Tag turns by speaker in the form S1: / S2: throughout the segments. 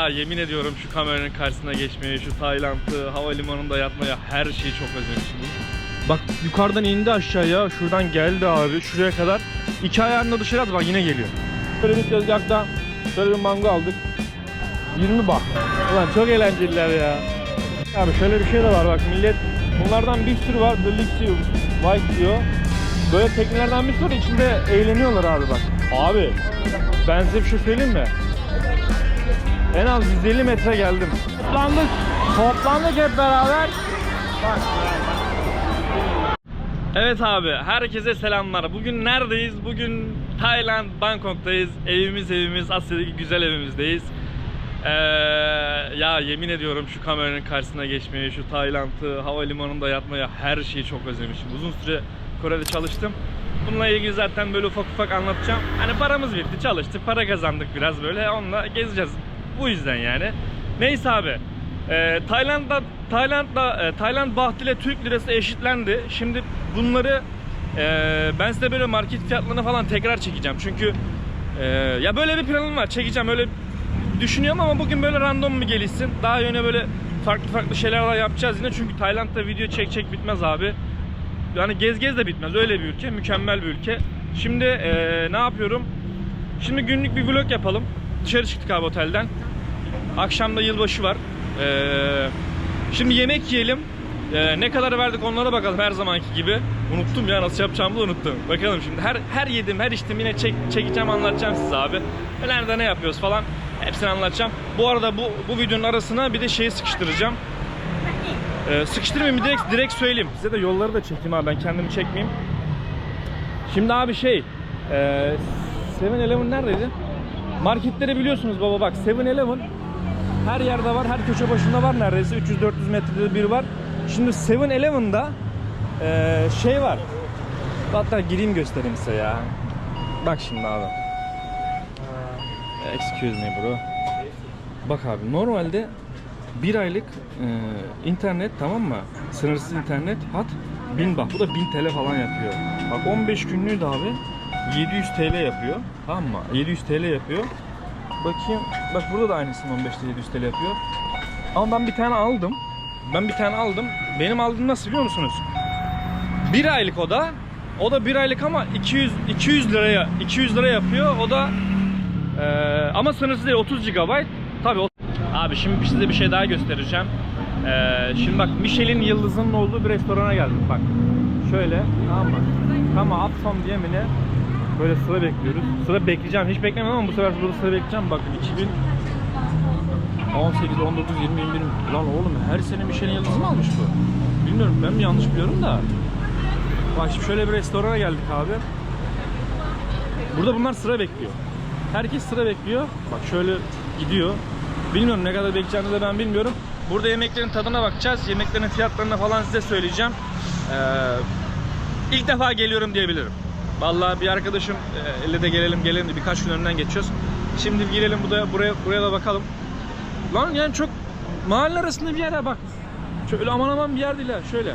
S1: Ya yemin ediyorum şu kameranın karşısına geçmeyi, şu Tayland'ı, havalimanında yatmaya her şeyi çok özlemişim. Bak yukarıdan indi aşağıya, şuradan geldi abi şuraya kadar. İki ayağını dışarı attı bak yine geliyor. Böyle bir tezgahta şöyle bir mango aldık. 20 bak. Ulan çok eğlenceliler ya. Abi şöyle bir şey de var bak millet bunlardan bir sürü var. The Lixi White diyor. Böyle teknelerden bir sürü içinde eğleniyorlar abi bak. Abi ben size bir şey söyleyeyim mi? En az 150 metre geldim. Toplandık. Toplandık hep beraber. Evet abi, herkese selamlar. Bugün neredeyiz? Bugün Tayland, Bangkok'tayız. Evimiz evimiz, Asya'daki güzel evimizdeyiz. Ee, ya yemin ediyorum şu kameranın karşısına geçmeyi, şu Tayland'ı, havalimanında yatmaya her şeyi çok özlemişim. Uzun süre Kore'de çalıştım. Bununla ilgili zaten böyle ufak ufak anlatacağım. Hani paramız bitti, çalıştık, para kazandık biraz böyle. Onunla gezeceğiz. Bu yüzden yani. Neyse abi. Ee, Tayland'da Tayland'da e, Tayland baht ile Türk lirası eşitlendi. Şimdi bunları e, ben size böyle market fiyatlarını falan tekrar çekeceğim. Çünkü e, ya böyle bir planım var. Çekeceğim öyle düşünüyorum ama bugün böyle random mu gelişsin? Daha yöne böyle farklı farklı şeyler daha yapacağız yine. Çünkü Tayland'da video çek çek bitmez abi. Yani gez gez de bitmez. Öyle bir ülke. Mükemmel bir ülke. Şimdi e, ne yapıyorum? Şimdi günlük bir vlog yapalım. Dışarı çıktık abi otelden. Akşamda yılbaşı var. Ee, şimdi yemek yiyelim. Ee, ne kadar verdik onlara bakalım her zamanki gibi. Unuttum ya nasıl yapacağımı da unuttum. Bakalım şimdi her her yedim her içtim yine çek, çekeceğim anlatacağım size abi. Nerede ne yapıyoruz falan hepsini anlatacağım. Bu arada bu bu videonun arasına bir de şeyi sıkıştıracağım. Ee, sıkıştırmayayım direkt direkt söyleyeyim. Size de yolları da çekeyim abi ben kendimi çekmeyeyim. Şimdi abi şey e, 7-Eleven neredeydi? Marketleri biliyorsunuz baba bak 7-Eleven her yerde var, her köşe başında var neredeyse 300-400 metrede bir var. Şimdi 7-Eleven'da eee şey var. Hatta gireyim göstereyim size ya. Bak şimdi abi. Excuse me bro. Bak abi normalde bir aylık eee, internet tamam mı? Sınırsız internet hat 1000 bak bu da 1000 TL falan yapıyor. Bak 15 günlüğü de abi 700 TL yapıyor. Tamam mı? 700 TL yapıyor. Bakayım. Bak burada da aynısını 15'te 700 TL yapıyor. Ama ben bir tane aldım. Ben bir tane aldım. Benim aldığım nasıl biliyor musunuz? Bir aylık o da. O da bir aylık ama 200 200 liraya 200 lira yapıyor. O da eee, ama sınırsız değil 30 GB. Tabii Abi şimdi size bir şey daha göstereceğim. Eee, şimdi bak Michelin yıldızının olduğu bir restorana geldik bak. Şöyle tamam mı? Tamam Upton diye mi ne? Böyle sıra bekliyoruz. Sıra bekleyeceğim. Hiç beklemem ama bu sefer burada sıra bekleyeceğim. Bakın 2000 18, 19, 20, 21. Lan oğlum her sene Michelin yıldızı mı almış bu? Bilmiyorum ben mi yanlış biliyorum da. Bak şimdi şöyle bir restorana geldik abi. Burada bunlar sıra bekliyor. Herkes sıra bekliyor. Bak şöyle gidiyor. Bilmiyorum ne kadar bekleyeceğini de ben bilmiyorum. Burada yemeklerin tadına bakacağız. Yemeklerin fiyatlarını falan size söyleyeceğim. Ee, ilk defa geliyorum diyebilirim. Vallahi bir arkadaşım e, elle de gelelim gelelim de birkaç gün önünden geçiyoruz. Şimdi girelim buraya buraya buraya da bakalım. Lan yani çok mahalle arasında bir yere bak. Şöyle aman aman bir yer değil ha şöyle.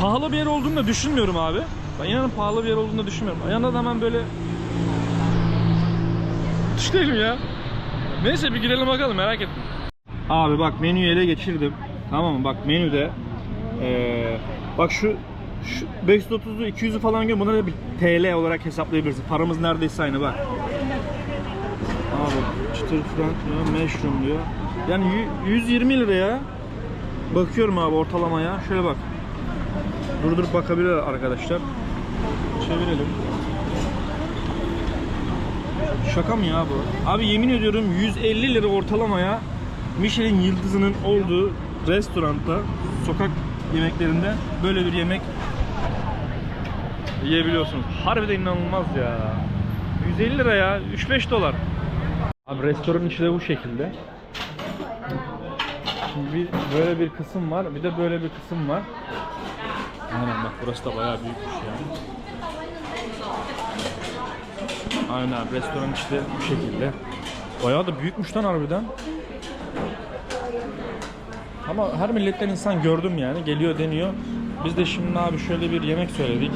S1: Pahalı bir yer olduğunu da düşünmüyorum abi. Ben inanın pahalı bir yer olduğunu da düşünmüyorum. Yanında da hemen böyle Düş değilim ya. Neyse bir girelim bakalım merak ettim. Abi bak menüyü ele geçirdim. Tamam mı? Bak menüde ee, bak şu şu 530'u 200'ü falan gör. Bunları bir TL olarak hesaplayabilirsin. Paramız neredeyse aynı bak. Abi çıtır frank diyor, mushroom diyor. Yani yü- 120 lira ya. Bakıyorum abi ortalamaya. Şöyle bak. Durdurup bakabilir arkadaşlar. Çevirelim. Şaka mı ya bu? Abi yemin ediyorum 150 lira ortalamaya Michelin yıldızının olduğu restoranda, sokak yemeklerinde böyle bir yemek yiyebiliyorsunuz. Harbiden inanılmaz ya. 150 lira ya. 3-5 dolar. Abi restoranın içi de bu şekilde. Şimdi bir böyle bir kısım var. Bir de böyle bir kısım var. Aynen bak burası da bayağı büyükmüş ya. Aynen restoran işte bu şekilde. Bayağı da büyükmüş lan harbiden. Ama her milletten insan gördüm yani. Geliyor deniyor. Biz de şimdi abi şöyle bir yemek söyledik.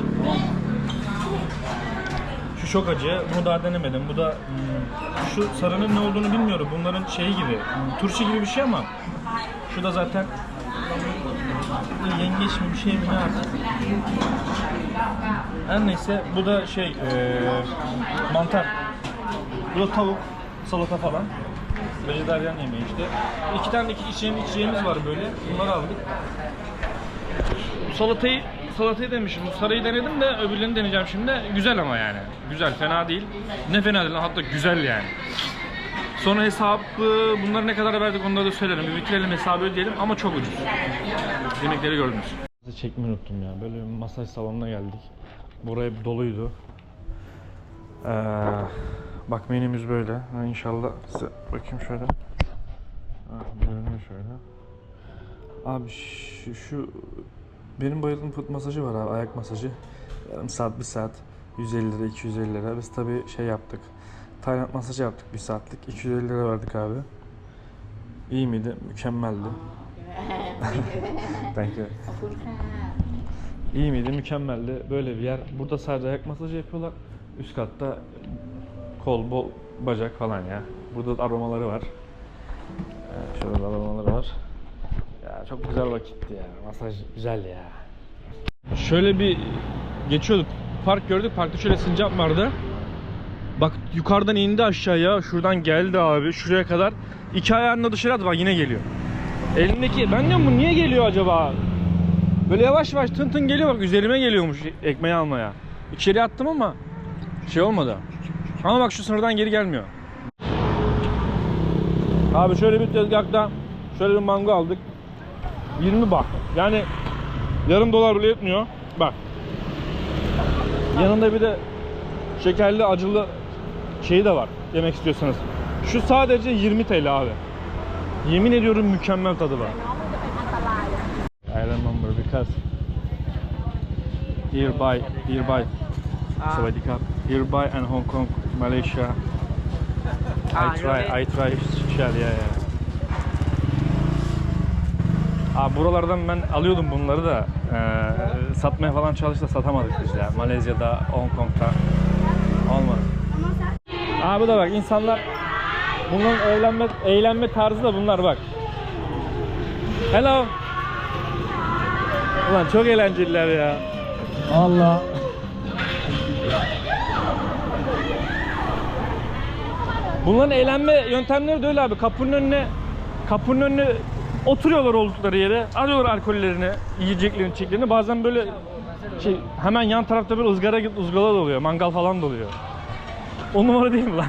S1: Şu çok acı. Bunu daha denemedim. Bu da hmm, şu sarının ne olduğunu bilmiyorum. Bunların şeyi gibi. hmm, Turşu gibi bir şey ama şu da zaten yengeç mi bir şey mi ne artık. Her neyse bu da şey eee, mantar. Bu da tavuk, salata falan. Vejedaryen yemeği işte. İki tane iki içeceğimiz var böyle. Bunları aldık. Salatayı salatayı demişim. Bu sarayı denedim de öbürlerini deneyeceğim şimdi. Güzel ama yani. Güzel, fena değil. Ne fena değil, hatta güzel yani. Sonra hesabı, bunları ne kadar verdik onları da söylerim. Bir bitirelim hesabı ödeyelim ama çok ucuz. Yemekleri gördünüz. Çekmeyi unuttum ya. Böyle bir masaj salonuna geldik. Buraya doluydu. Ee, bak menümüz böyle. Ha, inşallah size bakayım şöyle. Görünüyor şöyle. Abi şu benim bayıldığım foot masajı var abi, ayak masajı. Yarım saat, bir saat. 150 lira, 250 lira. Biz tabii şey yaptık. Tayland masajı yaptık bir saatlik. 250 lira verdik abi. İyi miydi? Mükemmeldi. Thank you. İyi miydi? Mükemmeldi. Böyle bir yer. Burada sadece ayak masajı yapıyorlar. Üst katta kol, bol, bacak falan ya. Burada aromaları var. Ee, Şurada aromaları var. Çok güzel vakitti ya. Masaj güzel ya. Şöyle bir geçiyorduk. Park gördük. Parkta şöyle sincap vardı. Bak yukarıdan indi aşağıya. Şuradan geldi abi. Şuraya kadar. İki ayağını dışarı attı. Bak yine geliyor. Elindeki... Ben diyorum bu niye geliyor acaba? Böyle yavaş yavaş tın tın geliyor bak üzerime geliyormuş ekmeği almaya. İçeri attım ama şey olmadı. Ama bak şu sınırdan geri gelmiyor. Abi şöyle bir tezgahta şöyle bir mango aldık. 20 bak. Yani yarım dolar bile yetmiyor. Bak. Yanında bir de şekerli acılı şeyi de var. Yemek istiyorsanız. Şu sadece 20 TL abi. Yemin ediyorum mükemmel tadı var. I remember because hereby, hereby, Savadika, hereby and Hong Kong, Malaysia. I ah, try, I try, shell, yeah, yeah. Abi buralardan ben alıyordum bunları da eee, satmaya falan çalıştı satamadık biz ya. Malezya'da, Hong Kong'da olmadı. Abi da bak insanlar bunların eğlenme eğlenme tarzı da bunlar bak. Hello. Ulan çok eğlenceliler ya. Allah. Bunların eğlenme yöntemleri de öyle abi. Kapının önüne kapının önüne oturuyorlar oldukları yere. Alıyorlar alkollerini, yiyeceklerini, içeceklerini. Bazen böyle şey hemen yan tarafta bir ızgara ızgara da oluyor. Mangal falan da oluyor. O numara değil mi lan?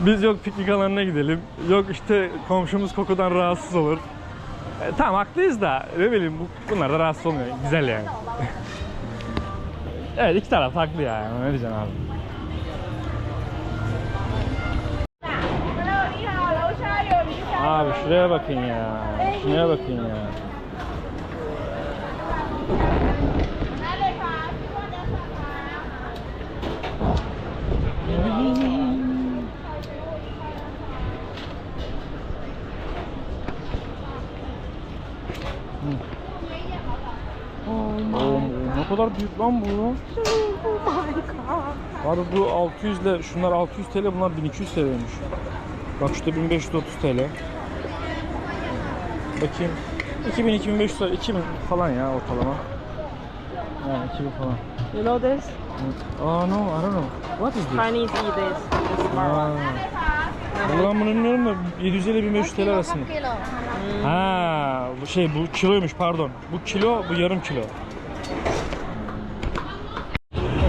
S1: Biz yok piknik alanına gidelim. Yok işte komşumuz kokudan rahatsız olur. E, tamam haklıyız da ne bileyim bu, bunlar da rahatsız olmuyor. Güzel yani. evet iki taraf haklı yani. Ne diyeceğim abi. Şuraya bakın ya. Şuraya bakın ya. Ne kadar büyük lan bu. Var bu 600 ile şunlar 600 TL bunlar 1200 TL'ymiş. Bak işte 1530 TL. Bakayım. 2000 2500 lira 2000 falan ya ortalama. Yani 2000 falan.
S2: You know this?
S1: Oh no, I don't know. What is this?
S2: Chinese E this. This
S1: Aa. bunu bilmiyorum da 750 1500 TL arasında. Ha, bu şey bu kiloymuş pardon. Bu kilo, bu yarım kilo.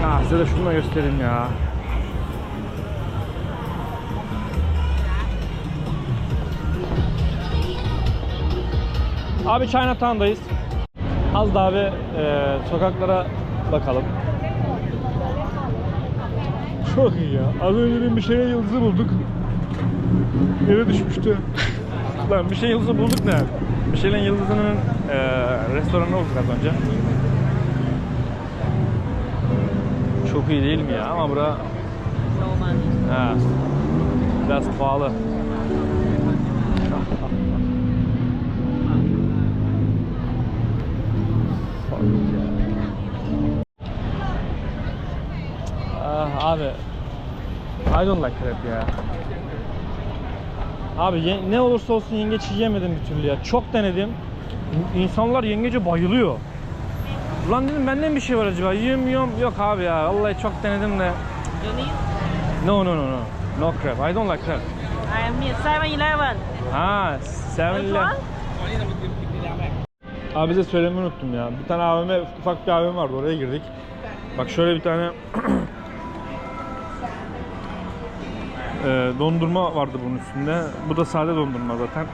S1: Ah size de şunu da göstereyim ya. Abi Chinatown'dayız. Az daha bir e, sokaklara bakalım. Çok iyi ya. Az önce bir Michelin yıldızı bulduk. Yere düşmüştü. Lan bir şey yıldızı bulduk ne? Michelin yıldızının e, restoranı bulduk az önce. Çok iyi değil mi ya? Ama bura ha, biraz pahalı. Abi I don't like crab ya. Abi ne olursa olsun yengeç yiyemedim bir türlü ya. Çok denedim. İnsanlar yengece bayılıyor. Ulan dedim benden bir şey var acaba. Yiyemiyorum. Yok abi ya. Vallahi çok denedim de. No no no no. No crab. I don't like crab.
S2: I am here. 7-Eleven.
S1: Ha, seven
S2: Which
S1: le-
S2: one?
S1: Abi bize söylemeyi unuttum ya. Bir tane AVM, ufak bir AVM vardı oraya girdik. Bak şöyle bir tane Eee, dondurma vardı bunun üstünde. Bu da sade dondurma zaten.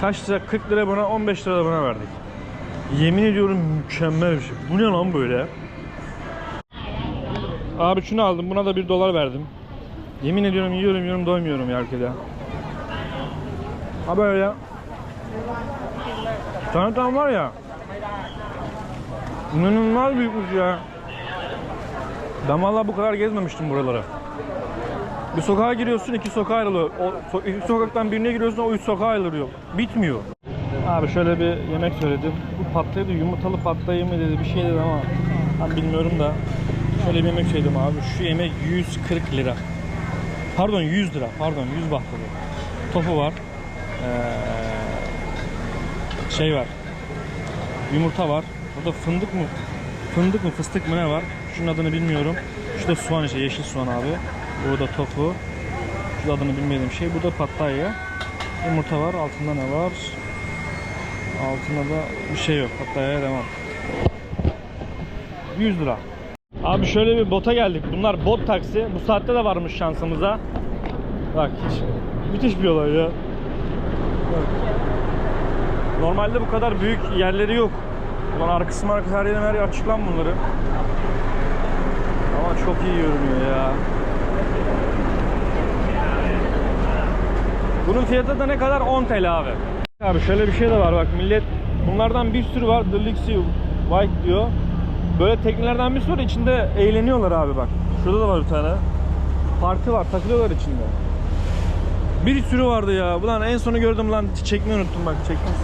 S1: Kaç lira? 40 lira bana, 15 lira bana verdik. Yemin ediyorum mükemmel bir şey. Bu ne lan böyle? Abi şunu aldım. Buna da 1 dolar verdim. Yemin ediyorum yiyorum yiyorum doymuyorum ya ülkede. Ha böyle. Tanıtan var ya. İnanılmaz büyükmüş ya. Ben vallahi bu kadar gezmemiştim buraları. Bir sokağa giriyorsun iki sokağa ayrılıyor. O so- iki sokaktan birine giriyorsun o üç sokağa ayrılıyor. Bitmiyor. Abi şöyle bir yemek söyledim. Bu patlaydı yumurtalı patlayı mı dedi bir şey dedi ama ben bilmiyorum da. Şöyle bir yemek söyledim abi. Şu yemek 140 lira. Pardon 100 lira. Pardon 100 baht dedi. Tofu var. Ee, şey var. Yumurta var. Burada fındık mı? Fındık mı fıstık mı ne var? Şunun adını bilmiyorum. Şurada soğan işte yeşil soğan abi. Burada tofu. Şu adını bilmediğim şey. Bu da pattaya. Yumurta var. Altında ne var? Altında da bir şey yok. Pattaya'ya devam. 100 lira. Abi şöyle bir bota geldik. Bunlar bot taksi. Bu saatte de varmış şansımıza. Bak hiç müthiş bir olay ya. Bak. Normalde bu kadar büyük yerleri yok. Ulan arkası markası her yerin her yer açık lan bunları. Ama çok iyi görünüyor ya. Bunun fiyatı da ne kadar? 10 TL abi. Abi şöyle bir şey de var bak millet bunlardan bir sürü var. Deluxe White diyor. Böyle teknelerden bir sürü içinde eğleniyorlar abi bak. Şurada da var bir tane. Parti var takılıyorlar içinde. Bir sürü vardı ya. Ulan en sonu gördüm lan çekmeyi unuttum bak çektim.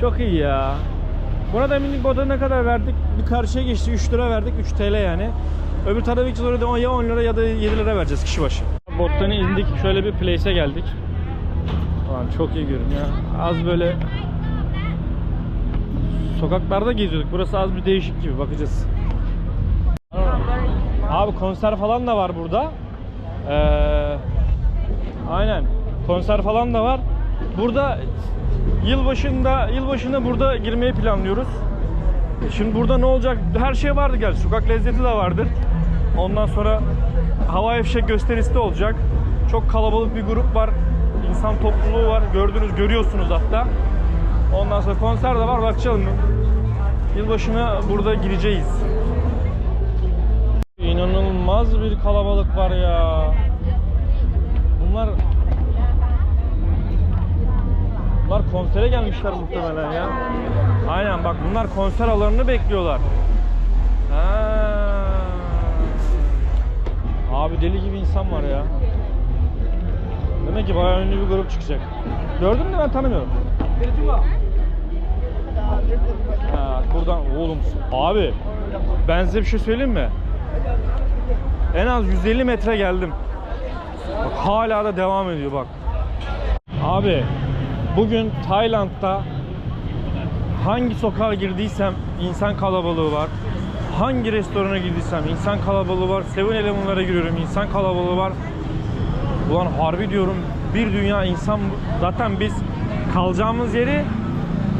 S1: Çok iyi ya. Buna da minik boda ne kadar verdik? Bir karşıya geçti 3 lira verdik 3 TL yani. Öbür tarafa gideceğiz orada ya 10 lira ya da 7 lira vereceğiz kişi başı. Bottan indik şöyle bir place'e geldik. Ulan çok iyi görünüyor. Az böyle sokaklarda geziyorduk. Burası az bir değişik gibi bakacağız. Abi konser falan da var burada. Ee, aynen. Konser falan da var. Burada yılbaşında yılbaşında burada girmeyi planlıyoruz. Şimdi burada ne olacak? Her şey vardı gel. Sokak lezzeti de vardır. Ondan sonra hava fişek gösterisi de olacak. Çok kalabalık bir grup var. İnsan topluluğu var. Gördünüz, görüyorsunuz hatta. Ondan sonra konser de var. Bakacağım. Yılbaşına burada gireceğiz. İnanılmaz bir kalabalık var ya. Bunlar Bunlar konsere gelmişler muhtemelen ya. Aynen bak bunlar konser alanını bekliyorlar. Ha. Abi deli gibi insan var ya. Demek ki bayağı ünlü bir grup çıkacak. Gördün mü ben tanımıyorum. Ha, buradan oğlum abi ben size bir şey söyleyeyim mi? En az 150 metre geldim. Bak hala da devam ediyor bak. Abi bugün Tayland'da hangi sokağa girdiysem insan kalabalığı var. Hangi restorana girdiysem insan kalabalığı var. Seven Eleven'lara giriyorum insan kalabalığı var. Ulan harbi diyorum bir dünya insan zaten biz kalacağımız yeri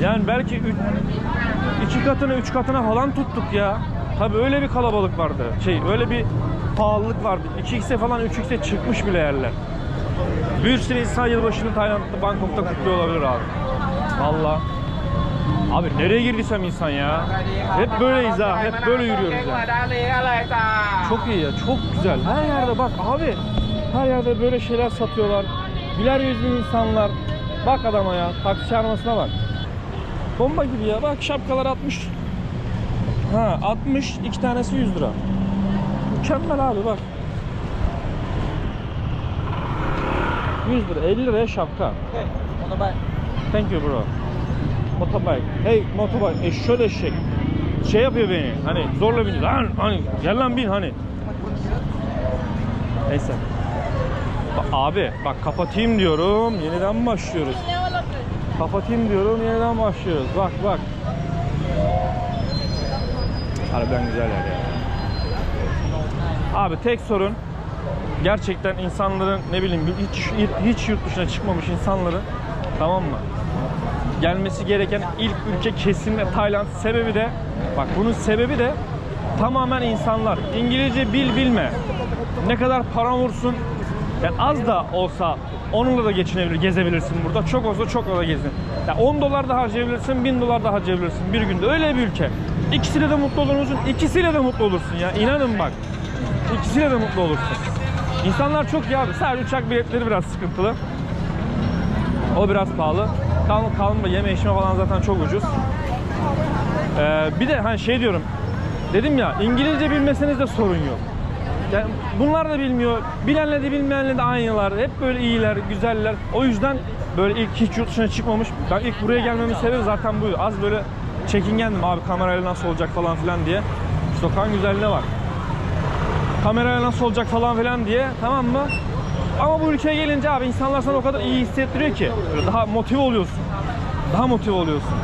S1: yani belki üç, iki katına üç katına falan tuttuk ya. Tabi öyle bir kalabalık vardı. Şey öyle bir pahalılık vardı. 2x'e falan 3x'e çıkmış bile yerler. Bir sürü insan yılbaşını Tayland'da Bangkok'ta kutluyor olabilir abi. Valla. Abi nereye girdiysem insan ya. Hep böyleyiz ha. Hep böyle yürüyoruz ya. Çok iyi ya. Çok güzel. Her yerde bak abi. Her yerde böyle şeyler satıyorlar. Güler yüzlü insanlar. Bak adama ya. Taksi çağırmasına bak. Bomba gibi ya. Bak şapkalar 60. Ha 60. iki tanesi 100 lira. Mükemmel abi bak. 100 lira. 50 liraya şapka. Thank you bro. Motorbike. Hey motorbike. Eşşol eşek. şey yapıyor beni. Hani zorla biniyor. Lan hani gel lan bin hani. Neyse. Abi bak kapatayım diyorum. Yeniden başlıyoruz. Kapatayım diyorum. Yeniden başlıyoruz. Bak bak. Harbiden güzel yer ya. Abi tek sorun gerçekten insanların ne bileyim hiç hiç yurt dışına çıkmamış insanların tamam mı? Gelmesi gereken ilk ülke kesinlikle Tayland. Sebebi de bak bunun sebebi de tamamen insanlar. İngilizce bil bilme. Ne kadar paran vursun yani az da olsa onunla da geçinebilir, gezebilirsin burada. Çok olsa çok da gezin. Yani 10 dolar da harcayabilirsin, 1000 dolar da harcayabilirsin bir günde. Öyle bir ülke. İkisiyle de mutlu olur musun? De mutlu olursun ya. İnanın bak. İkisiyle de mutlu olursun. İnsanlar çok abi. Sadece uçak biletleri biraz sıkıntılı. O biraz pahalı. Kalma kalma yeme içme falan zaten çok ucuz. Ee, bir de hani şey diyorum. Dedim ya İngilizce bilmeseniz de sorun yok. Yani bunlar da bilmiyor. Bilenle de bilmeyenle de aynılar. Hep böyle iyiler, güzeller. O yüzden böyle ilk hiç yurt dışına çıkmamış. Ben ilk buraya gelmemin sebebi zaten buydu. Az böyle çekingendim abi kamerayla nasıl olacak falan filan diye. Sokağın güzelliğine bak. Kamerayla nasıl olacak falan filan diye tamam mı? Ama bu ülkeye gelince abi insanlar sana o kadar iyi hissettiriyor ki. Daha motive oluyorsun. Daha motive oluyorsun.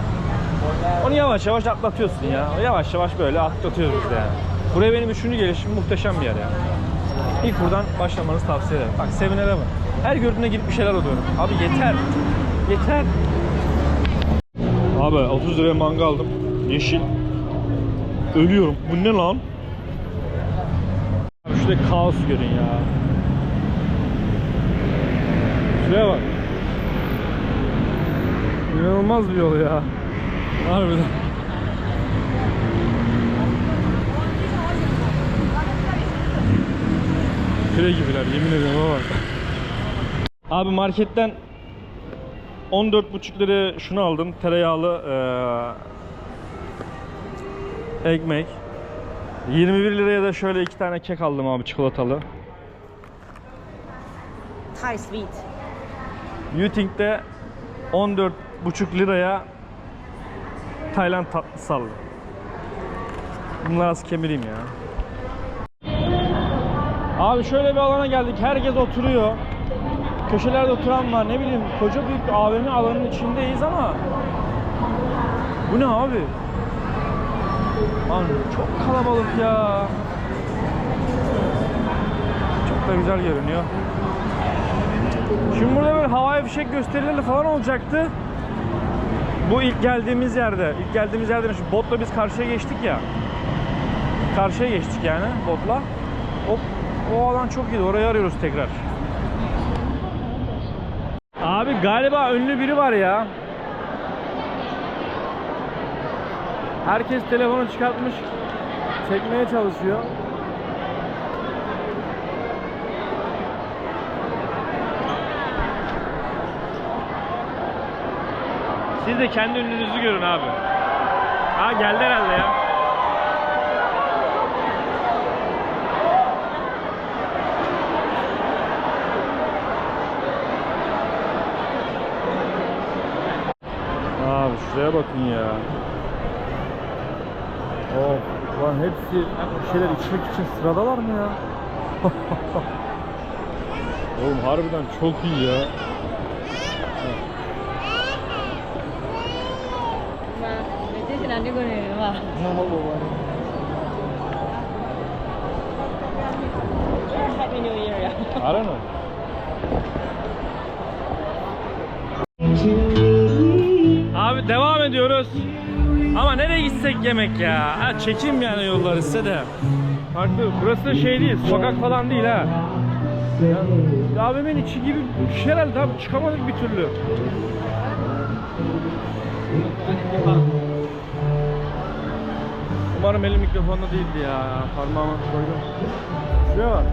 S1: Onu yavaş yavaş atlatıyorsun ya. Yavaş yavaş böyle atlatıyoruz biz yani. Buraya benim üçüncü gelişim muhteşem bir yer yani. İlk buradan başlamanızı tavsiye ederim. Bak Sevinere bak. Her gördüğümde gidip bir şeyler alıyorum. Abi yeter. Yeter. Abi 30 liraya manga aldım. Yeşil. Ölüyorum. Bu ne lan? Abi şurada kaos görün ya. Şuraya bak. İnanılmaz bir yol ya. Harbiden. Pire gibiler yemin ederim ama bak. Abi marketten 14,5 liraya şunu aldım. Tereyağlı eee, ekmek. 21 liraya da şöyle iki tane kek aldım abi çikolatalı.
S2: Thai sweet.
S1: Yuting'de 14,5 liraya Tayland tatlısı aldım. Bunları az kemireyim ya. Abi şöyle bir alana geldik. Herkes oturuyor. Köşelerde oturan var. Ne bileyim koca büyük bir AVM alanının içindeyiz ama bu ne abi? Lan çok kalabalık ya. Çok da güzel görünüyor. Şimdi burada böyle havai fişek gösterileri falan olacaktı. Bu ilk geldiğimiz yerde, ilk geldiğimiz yerde şu botla biz karşıya geçtik ya. Karşıya geçtik yani botla. O, o alan çok iyiydi. Orayı arıyoruz tekrar. Abi galiba ünlü biri var ya. Herkes telefonu çıkartmış. Çekmeye çalışıyor. Siz de kendi ünlünüzü görün abi. Ha geldi herhalde ya. Abi şuraya bakın ya. Of lan hepsi bir şeyler içmek için sıradalar mı ya? Oğlum harbiden çok iyi ya.
S2: Này mà. Happy New Year ya.
S1: I don't know. Abi devam ediyoruz. Ama nereye gitsek yemek ya. Ha çekim yani yolları size de. Farklı. Burası da şey değil, sokak falan değil ha. Ya, AVM'nin içi gibi bir şey herhalde abi çıkamadık bir türlü. Umarım elim mikrofonda değildi ya. Parmağımı koydum. Şuraya bak.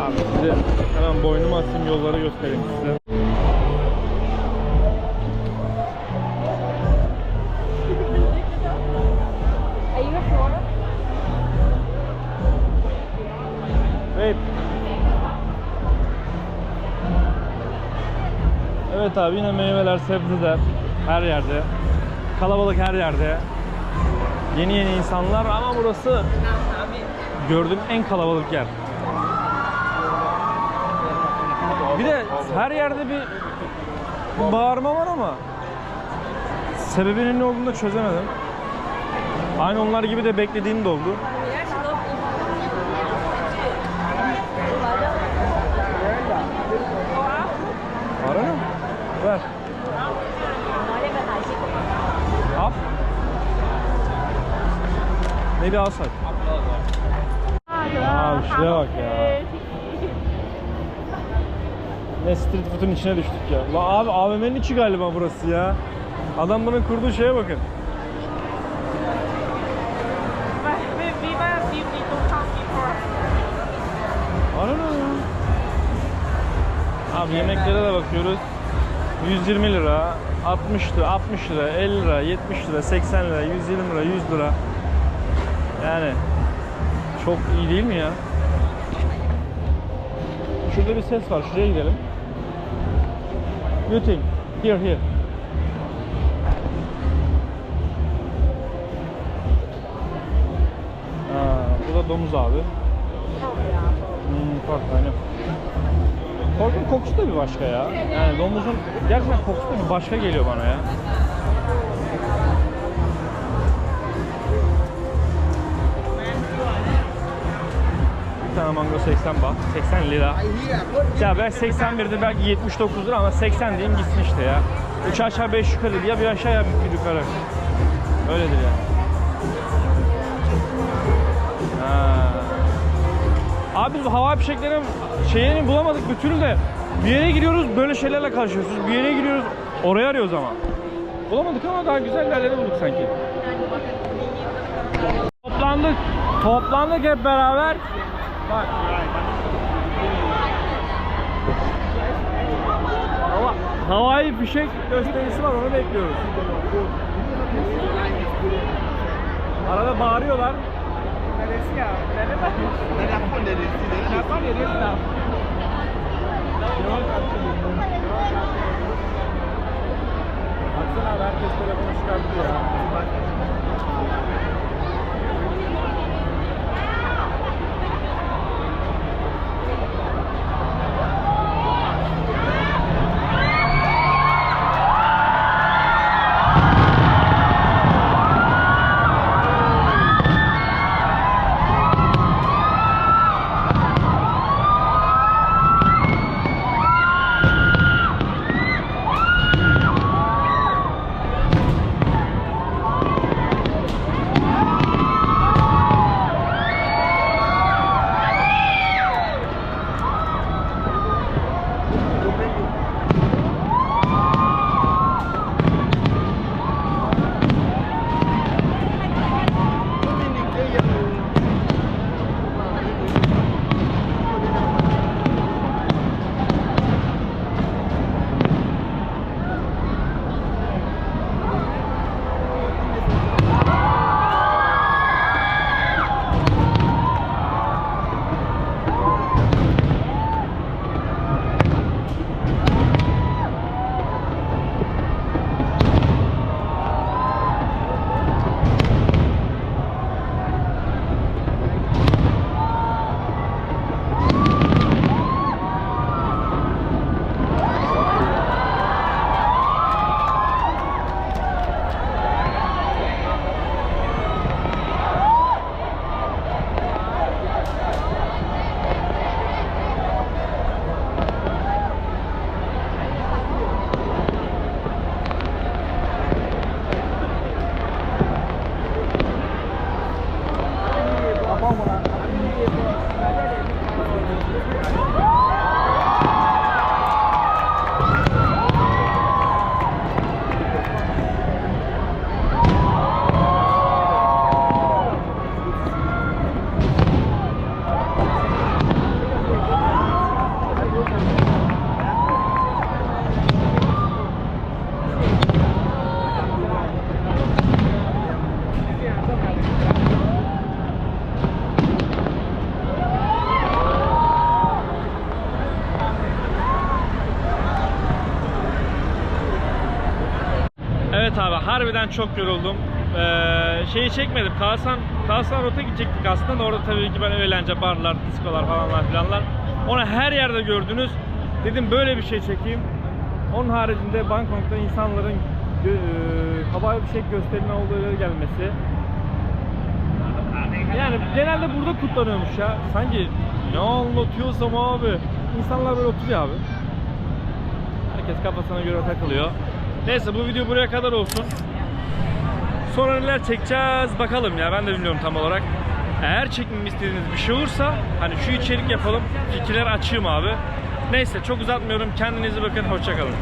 S1: Abi size hemen boynumu asayım yolları göstereyim size. Evet. Abi yine meyveler, sebzeler her yerde. Kalabalık her yerde. Yeni yeni insanlar ama burası gördüğüm en kalabalık yer. Bir de her yerde bir bağırma var ama sebebinin ne olduğunu da çözemedim. Aynı onlar gibi de beklediğim de oldu. Maybe outside. Abi şuraya bak ya. Ne street food'un içine düştük ya. La abi AVM'nin içi galiba burası ya. Adam bana kurduğu şeye bakın. Abi yemeklere de bakıyoruz. 120 lira, 60 lira, 60 lira, 50 lira, 70 lira, 80 lira, 120 lira, 100 lira. Yani çok iyi değil mi ya? Şurada bir ses var. Şuraya gidelim. You? Here, here. Ha, bu da domuz abi. Hmm, pork aynen. Pork'un kokusu da bir başka ya. Yani domuzun gerçekten kokusu da bir başka geliyor bana ya. Tane mango 80 baht, 80 lira. Ya ben 81'de belki 79 lira ama 80 diyeyim gitsin işte ya. 3 aşağı 5 yukarı ya bir aşağı ya bir yukarı. Öyledir yani. Ha. Abi biz hava fişeklerinin şeyini bulamadık bir türlü de bir yere gidiyoruz böyle şeylerle karşılaşıyoruz. Bir yere gidiyoruz orayı arıyoruz ama. Bulamadık ama daha güzel yerleri bulduk sanki. Toplandık. Toplandık hep beraber. Bak. Hava, havai fişek gösterisi var onu bekliyoruz. Arada bağırıyorlar. Baksana abi herkes telefonu çıkarttı ya. Harbiden çok yoruldum. Ee, şeyi çekmedim. Kalsan, Kalsan Rota gidecektik aslında da orada tabii ki ben eğlence, barlar, diskolar falanlar filanlar. Onu her yerde gördünüz. Dedim böyle bir şey çekeyim. Onun haricinde Bangkok'ta insanların e, havai fişek gösterine olduğu yere gelmesi. Yani genelde burada kutlanıyormuş ya. Sanki ne anlatıyorsam abi. İnsanlar böyle oturuyor abi. Herkes kafasına göre takılıyor. Neyse bu video buraya kadar olsun. Sonra neler çekeceğiz bakalım ya ben de bilmiyorum tam olarak. Eğer çekmemi istediğiniz bir şey olursa hani şu içerik yapalım fikirler açayım abi. Neyse çok uzatmıyorum kendinize bakın hoşçakalın.